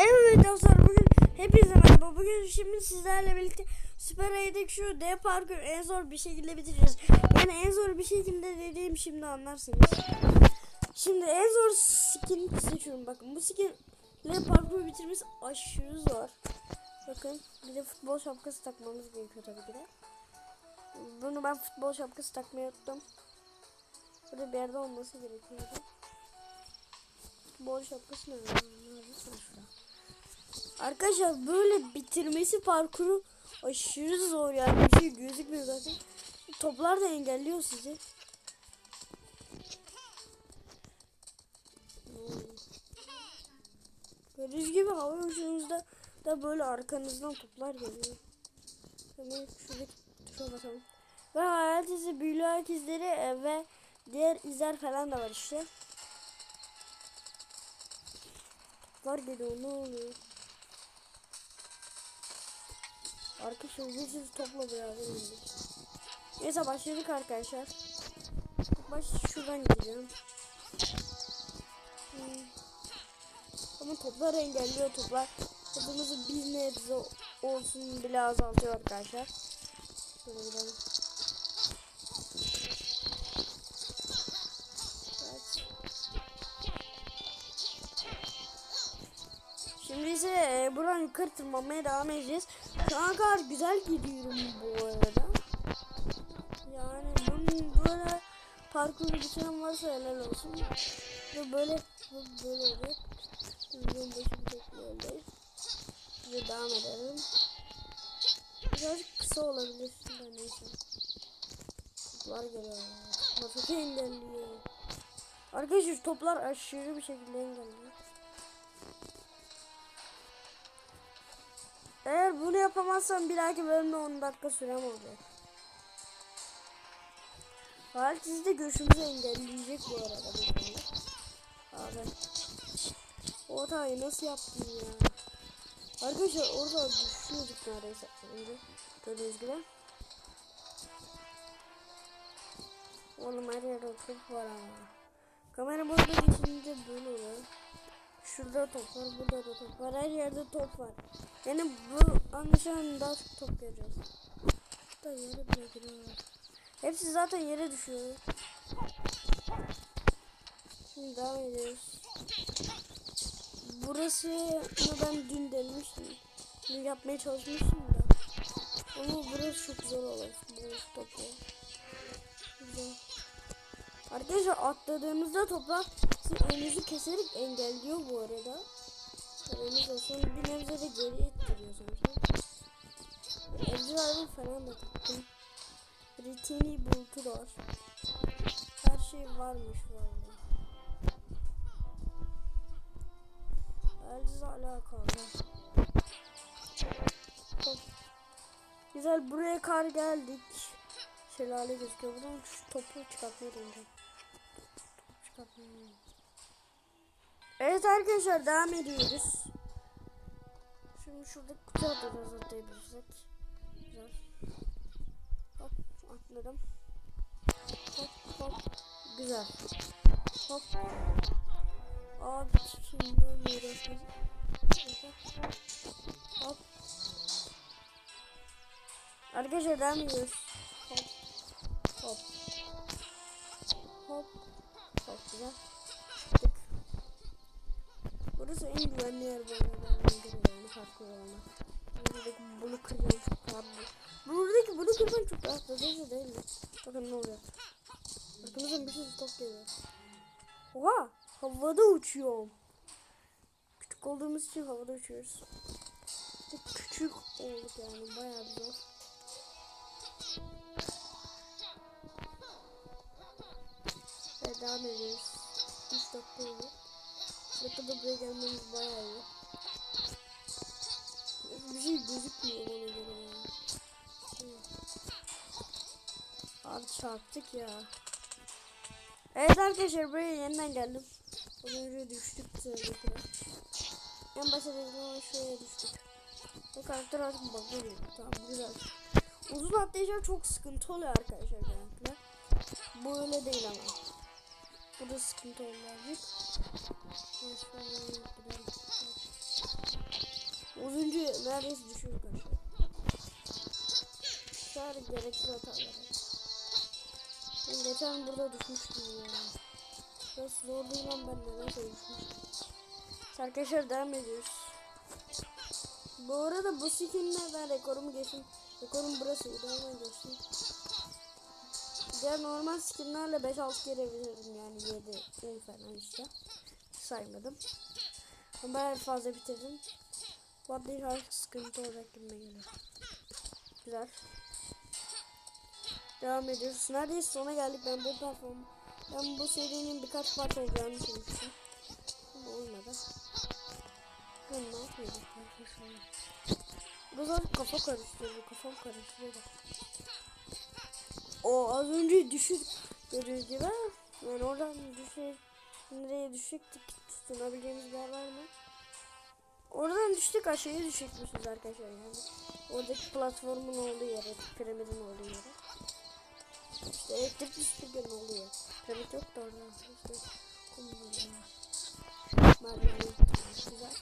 Evet dostlar bugün hepinize merhaba. Bugün şimdi sizlerle birlikte Süper Ay'daki şu D parkur en zor bir şekilde bitireceğiz. Yani en zor bir şekilde dediğim şimdi anlarsınız. Şimdi en zor skin seçiyorum. Bakın bu skin ile parkuru bitirmesi aşırı zor. Bakın bir de futbol şapkası takmamız gerekiyor tabii ki de. Bunu ben futbol şapkası takmayı unuttum. Burada bir yerde olması gerekiyordu. Futbol şapkası nerede? Nerede? Şurada. Arkadaşlar böyle bitirmesi parkuru aşırı zor yani bir şey gözükmüyor zaten. Toplar da engelliyor sizi. Gördüğünüz gibi hava uçuşunuzda da böyle arkanızdan toplar geliyor. Hemen şuradaki tuşa basalım. Ve hayat izi, büyülü ayak izleri e, ve diğer izler falan da var işte. Toplar geliyor ne oluyor? Arkadaşlar ücretsiz topla beraber indik. Neyse başladık arkadaşlar. Baş şuradan gideceğim. Hmm. Ama toplar engelliyor toplar. Topumuzu bir nebze olsun bile azaltıyor arkadaşlar. Şöyle gidelim. Şimdi ise e, buradan yukarı tırmanmaya devam edeceğiz. Şu güzel gidiyorum bu arada. Yani bunun böyle parkuru bitiren varsa helal olsun. Ve böyle böyle olacak. Videonun başı bir tek böyle. Ve devam edelim. Birazcık kısa olabilir. Da neyse. Toplar geliyor. Masası engelliyor. Arkadaşlar toplar aşırı bir şekilde engelliyor. Eğer bunu yapamazsam bir dahaki bölümde 10 dakika sürem olacak. Halit sizi de görüşümüzü engelleyecek bu arada. Abi. O hatayı nasıl yaptın ya? Arkadaşlar orada düşüyorduk neredeyse önce. Gördüğünüz gibi. Oğlum her yerde top var ama. Kamera burada geçince böyle oluyor. Şurada top var, burada da top var. Her yerde top var. Yani bu anlaşılan daha çok top göreceğiz. Da yere bırakıyorlar. Hepsi zaten yere düşüyor. Şimdi devam ediyoruz. Burası ben dün denemiştim. Dün yapmaya çalışmıştım da. Ama burası çok zor olur. Burası topu. Arkadaşlar atladığımızda toplar sizin önünüzü keserek engelliyor bu arada. Haberiniz olsun. Bir nebze de geri ittiriyor sanki. Eldivenler falan da taktım. Ritini bulutu var. Her şey varmış vallahi. Eldiz alakalı. Hop. Güzel buraya kar geldik. Şelale gözüküyor. Buradan şu topu çıkartmaya deneyeceğim. Deneyeceğim. Evet arkadaşlar devam ediyoruz. Şimdi şurada kutu atacağız atlayabilirsek. Güzel. Hop atladım. Hop hop. Güzel. Hop. Abi şimdi uğraşıyoruz. Hop. Arkadaşlar devam ediyoruz. Güzel. Tık. Burası en güvenli yer bu arada. Yani farklı olanlar. Buradaki bunu kırıyorum çok bu- Buradaki bunu kırman çok rahat. Neyse değil mi? Bakın ne oluyor. Arkamızdan bir sürü top geliyor. Oha! Havada uçuyorum. Küçük olduğumuz için havada uçuyoruz. Küçük olduk yani bayağı zor. Devam ediyoruz. 3 dakika oldu. Dakikada buraya gelmemiz bayağı iyi. Bir şey gözükmüyor bana göre ya. Abi çarptık ya. Evet arkadaşlar buraya yeniden geldim. Az önce düştük tabii En başta dedim ama şuraya düştük. Bu karakter artık bakıyor. Tamam güzel. Uzun atlayışlar çok sıkıntı oluyor arkadaşlar genellikle. Bu öyle değil ama. Bu da sıkıntı. Neyse, ben gidelim. Neredeyse düşürdük aşağı. Şöyle gereksiz. Ben geçen burada düşmüştüm ya. Biraz zor değil ama ben nedense düşmüştüm. Arkadaşlar devam ediyoruz. Bu arada bu skinle ben rekorumu geçtim. Rekorum burasıydı ama geçtim. Diğer normal skinlerle 5-6 kere bitirdim yani 7 10 falan işte. Saymadım. Ama bayağı fazla bitirdim. Bu bir artık sıkıntı olacak gibi geliyor. Güzel. Devam ediyoruz. Neredeyse sona geldik. Ben bu perform ben bu serinin birkaç part olacağını düşünmüştüm. Ama olmadı. Ben ne yapıyordum? Biraz artık kafa karıştırıyor. Kafam karıştırıyor. O az önce düşük gördüğünüz gibi. Yani oradan düşük nereye düşecektik tutunabileceğimiz yer var mı? Oradan düştük aşağıya düşecekmişiz arkadaşlar yani. Oradaki platformun olduğu yere, piramidin olduğu yere. İşte elektrikli süpürgenin olduğu yer. Piramit yok da orada. İşte kum burada. Merdiven güzel.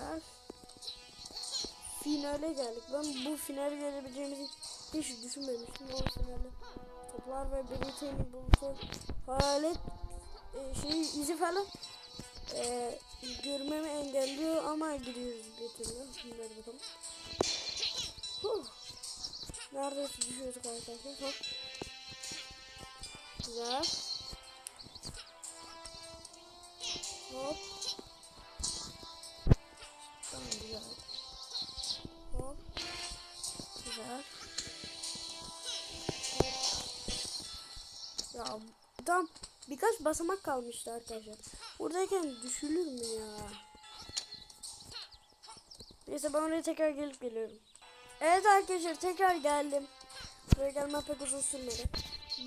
Güzel. Finale geldik. Ben bu finale gelebileceğimizi hiç düşünmemiştim. O finale toplar ve Britanya'nın bulutu hayalet e, şey izi falan e, görmemi engelliyor ama gidiyoruz bir türlü. Hadi bakalım. Huh. Neredeyse düşüyorduk arkadaşlar. Hop. Güzel. Hop. basamak kalmıştı arkadaşlar. Buradayken düşülür mü ya? Neyse ben oraya tekrar gelip geliyorum. Evet arkadaşlar tekrar geldim. Buraya gelme pek uzun sürmedi.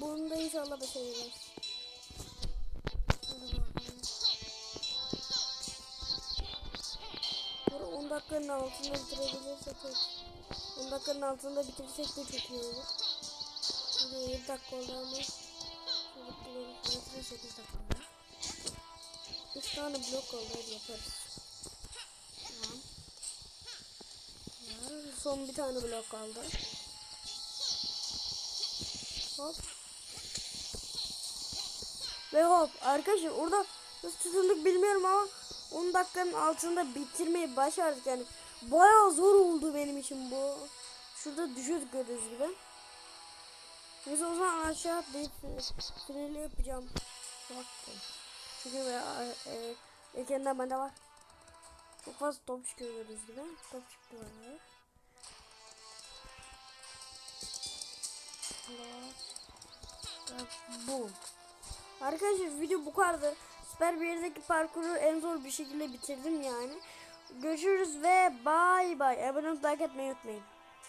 Bunu da inşallah başaracağız. Bunu 10 dakikanın altında bitirebilirsek 10 dakikanın altında bitirirsek de çok iyi olur. 7 dakika oldu ama. Şöyle. Bitirirsek 8 dakika oldu. 3 tane blok oldu hadi yaparız. Tamam. Güzel. Son bir tane blok kaldı. Hop. Ve hop. Arkadaşlar orada nasıl tutunduk bilmiyorum ama 10 dakikanın altında bitirmeyi başardık yani. Bayağı zor oldu benim için bu. Şurada düşüyorduk gördüğünüz gibi. Neyse o zaman aşağı atlayıp finali yapacağım. Baktım. Çünkü ve e, ekranında bende var. Çok fazla top çıkıyor gördüğünüz gibi. Top çıktı bana. Bu. Arkadaşlar video bu kadardı. Süper bir yerdeki parkuru en zor bir şekilde bitirdim yani. Görüşürüz ve bay bay. Abone olup like etmeyi unutmayın.